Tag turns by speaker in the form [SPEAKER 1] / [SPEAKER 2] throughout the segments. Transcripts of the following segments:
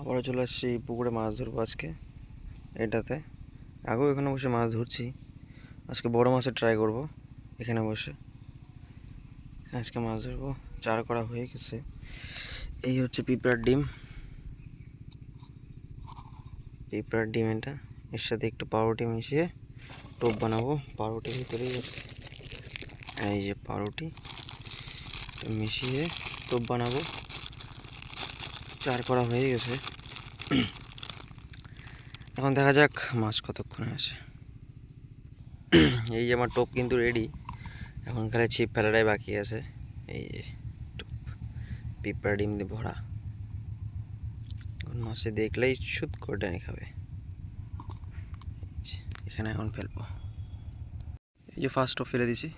[SPEAKER 1] আবারও চলে আসছি পুকুরে মাছ ধরবো আজকে, এটাতে। আগেও এখানে বসে মাছ ধরছি। আজকে বড় মাছের ট্রাই করব, এখানে বসে। আজকে মাছ ধরবো, চার করা হয়ে গেছে। এই হচ্ছে পিঁপড়ার ডিম। পিঁপড়ার ডিম এটা। এর সাথে একটু পাউরুটি মিশিয়ে টোপ বানাবো। পাউরুটি ভিতরেই আছে। এই যে পাউরুটি মিশিয়ে টোপ বানাবো। চার করা হয়ে গেছে। এখন দেখা যাক মাছ কতক্ষণে আসে। এই যে আমার টোপ কিন্তু রেডি এখন খালি ছিপ ফেলাটাই বাকি আছে। এই যে টোপ পিঁপড়া ডিম দিয়ে ভরা। এখন মাছে দেখলেই সুদ করে টেনে খাবে এখানে এখন ফেলব। এই যে ফার্স্ট টোপ ফেলে দিছি।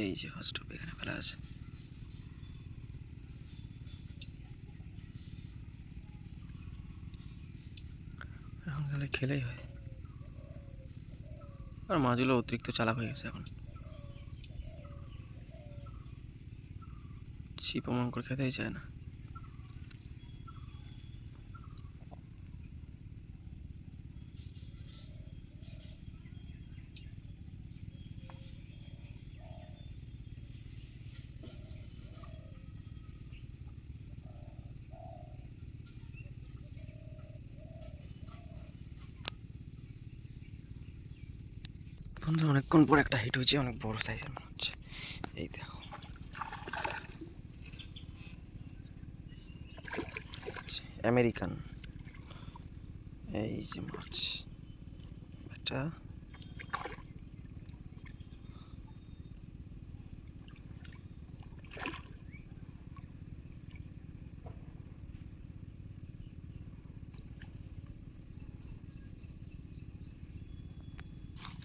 [SPEAKER 1] এই যে ফার্স্ট টোপ এখানে ফেলা আছে। এখন খালি খেলেই হয়। আর মাছগুলো অতিরিক্ত চালাক হয়ে গেছে এখন। ছিপ অমন করে খেতেই চায় না। অনেকক্ষণ পর একটা হিট হয়েছে, অনেক বড় সাইজের মনে হচ্ছে। এই দেখো। আমেরিকান এই যে মাছ। এটা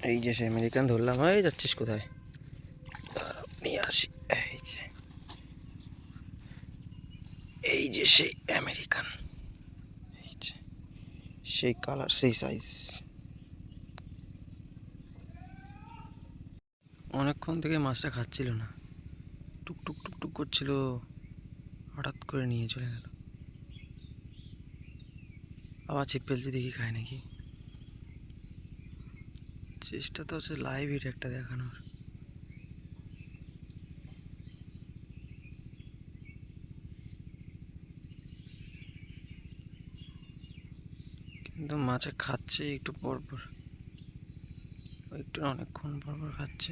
[SPEAKER 1] এই যে সে আমেরিকান ধরলাম হয়ে যাচ্ছিস কোথায়? নিয়ে আসি। এই যে। এই যে সেই আমেরিকান এই যে। সেই কালার সেই সাইজ অনেকক্ষণ থেকে মাছটা খাচ্ছিল না। টুক টুক টুক টুক করছিল। হঠাৎ করে নিয়ে চলে গেল। আবার ছিপ ফেলছে দেখি খায় নাকি। চেষ্টা তো হচ্ছে লাইভ হিট একটা দেখানোর কিন্তু মাছে খাচ্ছে একটু পরপর। পর একটু অনেকক্ষণ পরপর পর খাচ্ছে।